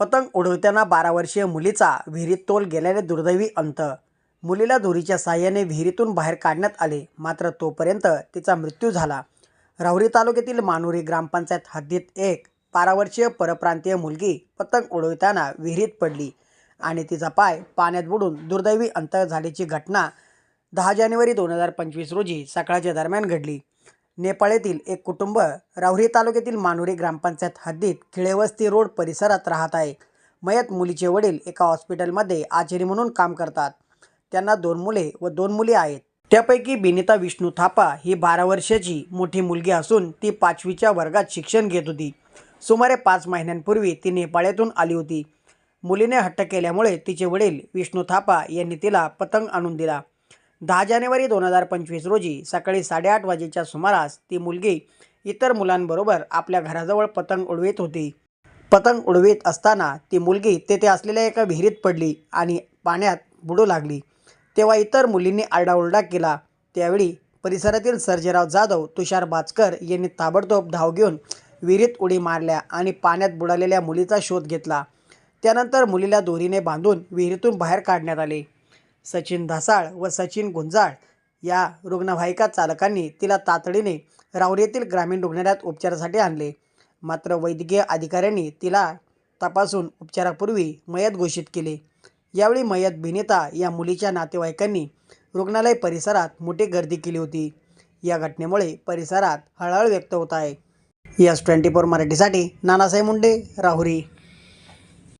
पतंग उडवताना बारा वर्षीय मुलीचा विहिरीत तोल गेल्याने दुर्दैवी अंत. मुलीला दोरीच्या साह्याने विहिरीतून बाहेर काढण्यात आले मात्र तोपर्यंत तिचा मृत्यू झाला. राहुरी तालुक्यातील मानुरी ग्रामपंचायत हद्दीत एक बारा वर्षीय परप्रांतीय मुलगी पतंग उडविताना विहिरीत पडली आणि तिचा पाय पाण्यात बुडून दुर्दैवी अंत झाल्याची घटना दहा जानेवारी दोन हजार पंचवीस रोजी सकाळच्या दरम्यान घडली. नेपाळ येथील एक कुटुंब राहुरी तालुक्यातील मानुरी ग्रामपंचायत हद्दीत खिळेवस्ती रोड परिसरात राहत आहे. मयत मुलीचे वडील एका हॉस्पिटलमध्ये आचारी म्हणून काम करतात. त्यांना दोन मुले व दोन मुली आहेत. त्यापैकी बिनिता विष्णू थापा ही बारा वर्षाची मोठी मुलगी असून ती पाचवीच्या वर्गात शिक्षण घेत होती. सुमारे पाच महिन्यांपूर्वी ती नेपाळेतून आली होती. मुलीने हट्ट केल्यामुळे तिचे वडील विष्णू थापा यांनी तिला पतंग आणून दिला. दहा जानेवारी दोन हजार पंचवीस रोजी सकाळी साडेआठ वाजेच्या सुमारास ती मुलगी इतर मुलांबरोबर आपल्या घराजवळ पतंग उडवीत होती. पतंग उडवीत असताना ती मुलगी तेथे असलेल्या एका विहिरीत पडली आणि पाण्यात बुडू लागली. तेव्हा इतर मुलींनी आरडाओरडा केला. त्यावेळी परिसरातील सर्जेराव जाधव तुषार बाचकर यांनी ताबडतोब धाव घेऊन विहिरीत उडी मारल्या आणि पाण्यात बुडालेल्या मुलीचा शोध घेतला. त्यानंतर मुलीला दोरीने बांधून विहिरीतून बाहेर काढण्यात आले. सचिन धासाळ व सचिन गुंजाळ या रुग्णवाहिका चालकांनी तिला तातडीने राहुरी येथील ग्रामीण रुग्णालयात उपचारासाठी आणले. मात्र वैद्यकीय अधिकाऱ्यांनी तिला तपासून उपचारापूर्वी मयत घोषित केले. यावेळी मयत भिनेता या मुलीच्या नातेवाईकांनी रुग्णालय परिसरात मोठी गर्दी केली होती. या घटनेमुळे परिसरात हळहळ व्यक्त होत आहे. यस ट्वेंटी फोर मराठीसाठी नानासाहेब मुंडे राहुरी.